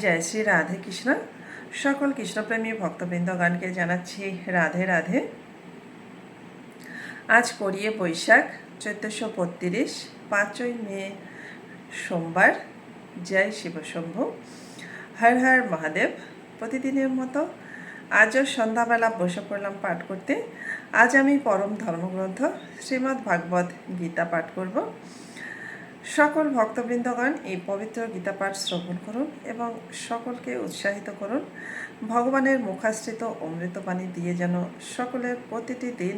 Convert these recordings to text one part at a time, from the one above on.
জয় শ্রী রাধে কৃষ্ণ। সকল কৃষ্ণপ্রেমী ভক্তবৃন্দগণকে জানাচ্ছি রাধে রাধে। আজ করিয়ে বৈশাখ, চোদ্দোশো বত্রিশ, পাঁচই মে সোমবার। জয় শিবশম্ভু হর হর মহাদেব, প্রতিদিনের মতো আজও সন্ধ্যাবেলা বসে পড়লাম পাঠ করতে। আজ আমি পরম ধর্মগ্রন্থ শ্রীমদ্ ভাগবত গীতা পাঠ করব। সকল ভক্তবৃন্দগণ এই পবিত্র গীতা পাঠ শ্রবণ করুন এবং সকলকে উৎসাহিত করুন। ভগবানের মুখাশ্রিত অমৃতবাণী দিয়ে যেন সকলের প্রতিটি দিন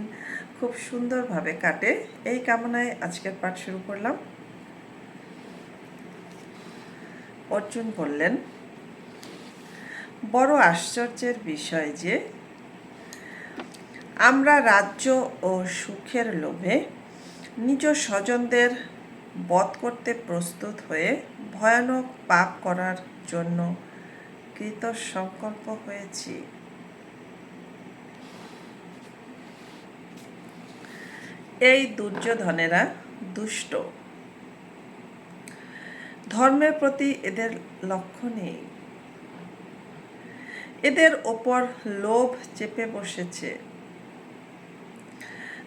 খুব সুন্দরভাবে কাটে। এই কামনায় আজকের পাঠ শুরু করলাম। অর্জুন বললেন, বড় আশ্চর্যের বিষয় যে, আমরা রাজ্য ও সুখের লোভে নিজ স্বজনদের বধ করতে প্রস্তুত হয়ে ভয়ানক পাপ করার জন্য কৃত সংকল্প হয়েছি। এই দুর্যোধনেরা দুষ্ট। ধর্মের প্রতি এদের লক্ষ্য নেই। এদের ওপর লোভ চেপে বসেছে।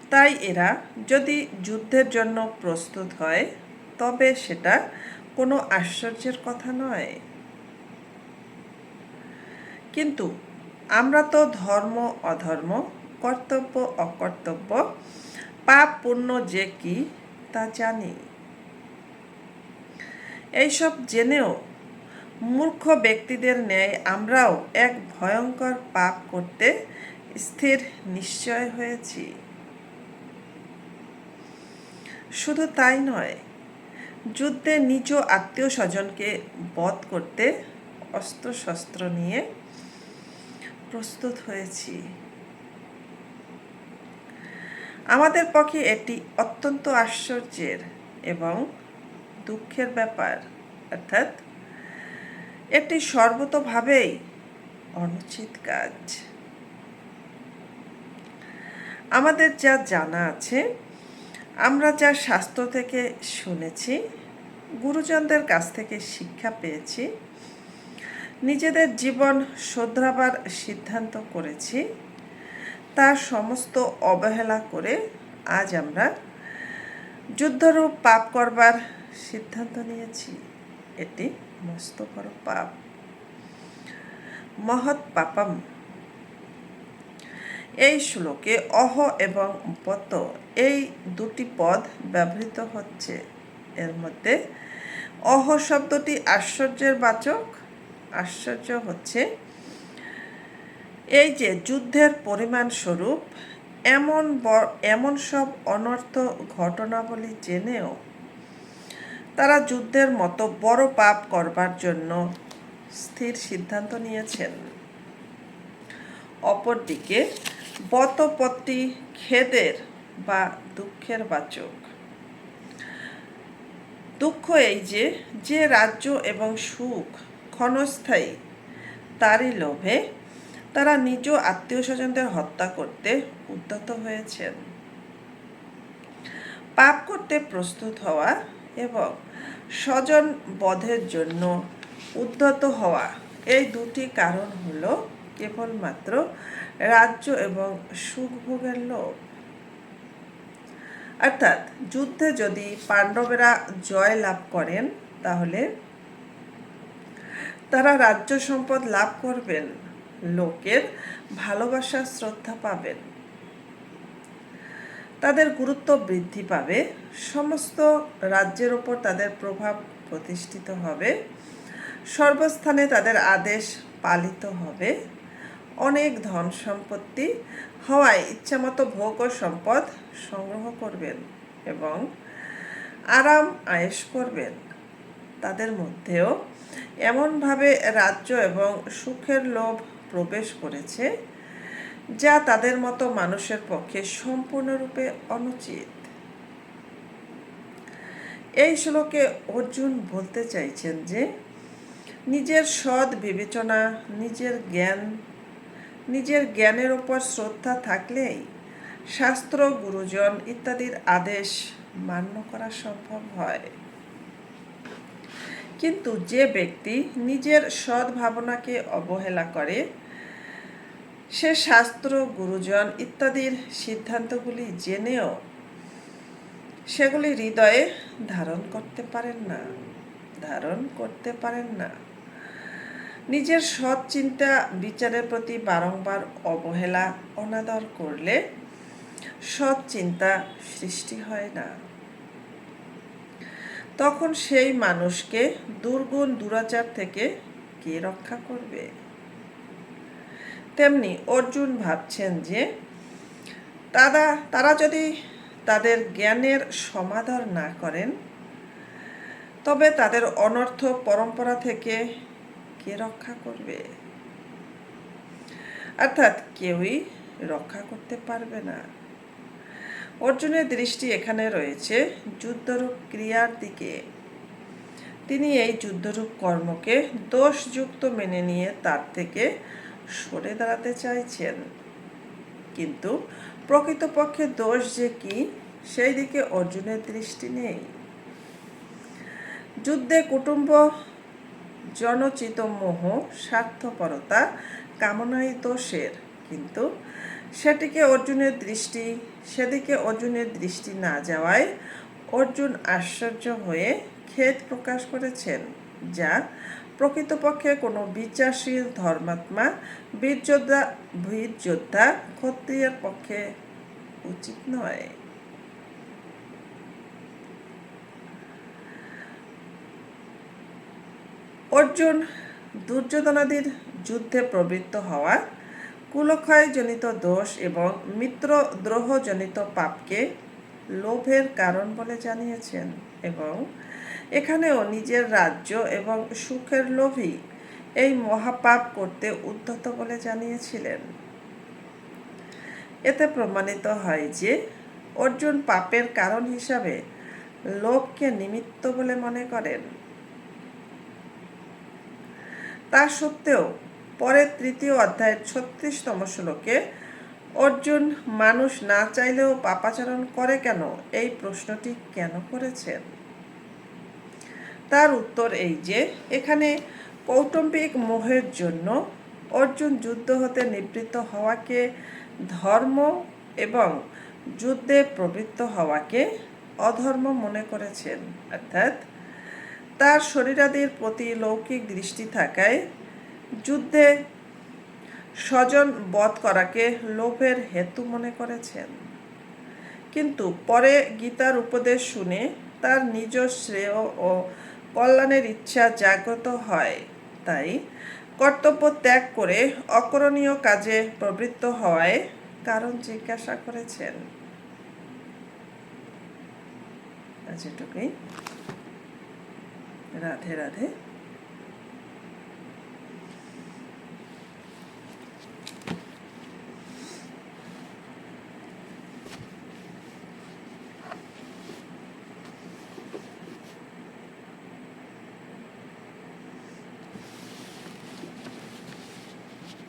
তাই এরা যদি যুদ্ধের জন্য প্রস্তুত হয় তবে সেটা কোনো আশ্চর্যের কথা নয়। কিন্তু আমরা তো ধর্ম অধর্ম, কর্তব্য অকর্তব্য, পাপ পুণ্য যে কি তা জানি। এইসব জেনেও মূর্খ ব্যক্তিদের ন্যায় আমরাও এক ভয়ঙ্কর পাপ করতে স্থির নিশ্চয় হয়েছি। শুধু তাই নয় যুদ্ধে নিজ আত্মীয় স্বজনকে বধ করতে অস্ত্র শস্ত্র নিয়ে প্রস্তুত হয়েছি। আমাদের পক্ষে এটি অত্যন্ত আশ্চর্যের এবং দুঃখের ব্যাপার, অর্থাৎ এটি সর্বতভাবেই অনুচিত কাজ। আমাদের যা জানা আছে আমরা যা শাস্ত্র থেকে শুনেছি, গুরুজনদের কাছ থেকে শিক্ষা পেয়েছি, নিজেদের জীবন শোধরাবার সিদ্ধান্ত করেছি, তার সমস্ত অবহেলা করে আজ আমরা যুদ্ধরূপ পাপ করবার সিদ্ধান্ত নিয়েছি। এটি মস্ত বড় পাপ। মহৎ পাপম এই শ্লোকে অহ এবং পত এই দুটি পদ ব্যবহৃত হচ্ছে। এর মধ্যে অহ শব্দটি আশ্চর্যের বাচক। আশ্চর্য হচ্ছে, এই যে যুদ্ধের পরিমাণ স্বরূপ, এমন এমন সব অনর্থ ঘটনাবলী জেনেও তারা যুদ্ধের মতো বড় পাপ করবার জন্য স্থির সিদ্ধান্ত নিয়েছেন। অপরদিকে বতপত্তি খেদের বা দুঃখের বাচক। দুঃখ এই যে যে রাজ্য এবং সুখ ক্ষণস্থায়ী, তারই লোভে তারা নিজ আত্মীয় স্বজনদের হত্যা করতে উদ্যত হয়েছেন। পাপ করতে প্রস্তুত হওয়া এবং স্বজন বধের জন্য উদ্ধত হওয়া এই দুটি কারণ হলো কেবলমাত্র রাজ্য এবং সুখভোগের লোভ। অর্থাৎ যুদ্ধে যদি পাণ্ডবেরা জয় লাভ করেন, তাহলে তারা রাজ্য সম্পদ লাভ করবেন, লোকের ভালোবাসা, শ্রদ্ধা পাবেন। তাদের গুরুত্ব বৃদ্ধি পাবে, সমস্ত রাজ্যের ওপর তাদের প্রভাব প্রতিষ্ঠিত হবে, সর্বস্থানে তাদের আদেশ পালিত হবে। অনেক ধন সম্পত্তি হওয়ায় ইচ্ছামতো ভোগ ও সম্পদ সংগ্রহ করবেন এবং আরাম আয়েস করবেন। তাদের মধ্যেও এমনভাবে রাজ্য এবং সুখের লোভ প্রবেশ করেছে যা তাদের মতো মানুষের পক্ষে সম্পূর্ণরূপে অনুচিত। এই শ্লোকে অর্জুন বলতে চাইছেন যে, নিজের সৎ বিবেচনা, নিজের জ্ঞান নিজের জ্ঞানের ওপর শ্রদ্ধা থাকলেই শাস্ত্র, গুরুজন ইত্যাদির আদেশ মান্য করা সম্ভব হয়। কিন্তু যে ব্যক্তি নিজের সদ্ভাবনাকে অবহেলা করে, সে শাস্ত্র, গুরুজন ইত্যাদির সিদ্ধান্তগুলি জেনেও সেগুলি হৃদয়ে ধারণ করতে পারেন না, ধারণ করতে পারেন না। নিজের সৎ চিন্তা বিচারের প্রতি বারংবার অবহেলা অনাদর করলে সৎ চিন্তা সৃষ্টি হয় না। তখন সেই মানুষকে দুর্গুণ দুরাচার থেকে কে রক্ষা করবে? তেমনি অর্জুন ভাবছেন যে তারা তারা যদি তাদের জ্ঞানের সমাদর না করেন, তবে তাদের অনর্থ পরম্পরা থেকে কে রক্ষা করবে। অর্থাৎ কেউই রক্ষা করতে পারবে না। অর্জুনের দৃষ্টি এখানে রয়েছে যুদ্ধরূপ ক্রিয়ার দিকে। তিনি এই যুদ্ধরূপ কর্মকে দোষযুক্ত মেনে নিয়ে তার থেকে সরে দাঁড়াতে চাইছেন। কিন্তু প্রকৃতপক্ষে দোষ যে কি, সেই দিকে অর্জুনের দৃষ্টি নেই। যুদ্ধে কুটুম্ব জনচিত মোহ স্বার্থপরতা কামনাই দোষের কিন্তু সেটিকে অর্জুনের দৃষ্টি, সেদিকে অর্জুনের দৃষ্টি না যাওয়ায় অর্জুন আশ্চর্য হয়ে খেদ প্রকাশ করেছেন, যা প্রকৃতপক্ষে কোনো বিচারশীল ধর্মাত্মা বীর যোদ্ধা বীর যোদ্ধা ক্ষত্রিয়ের পক্ষে উচিত নয়। অর্জুন দুর্যোধনাদির যুদ্ধে প্রবৃত্ত হওয়া কুলক্ষয়জনিত দোষ এবং মিত্র মিত্রদ্রোহজনিত পাপকে লোভের কারণ বলে জানিয়েছেন এবং এখানেও নিজের রাজ্য এবং সুখের লোভই এই মহাপাপ করতে উদ্ধত বলে জানিয়েছিলেন। এতে প্রমাণিত হয় যে অর্জুন পাপের কারণ হিসাবে লোভকে নিমিত্ত বলে মনে করেন। তা সত্ত্বেও পরের তৃতীয় অধ্যায়ের ছত্রিশতম শ্লোকে, অর্জুন, মানুষ না চাইলেও পাপাচরণ করে কেন? এই প্রশ্নটি কেন করেছেন? তার উত্তর এই যে, এখানে কৌটুম্বিক মোহের জন্য অর্জুন যুদ্ধ হতে নিবৃত্ত হওয়াকে ধর্ম এবং যুদ্ধে প্রবৃত্ত হওয়াকে অধর্ম মনে করেছেন। অর্থাৎ তার শরীরাদের প্রতি লৌকিক দৃষ্টি থাকায় যুদ্ধে স্বজন বধ করাকে লোভের হেতু মনে করেছেন। কিন্তু পরে গীতার উপদেশ শুনে তার নিজ শ্রেয় ও কল্যাণের ইচ্ছা জাগ্রত হয়। তাই কর্তব্য ত্যাগ করে অকরণীয় কাজে প্রবৃত্ত হওয়ায় কারণ জিজ্ঞাসা করেছেন। এটুকুই। রাধে রাধে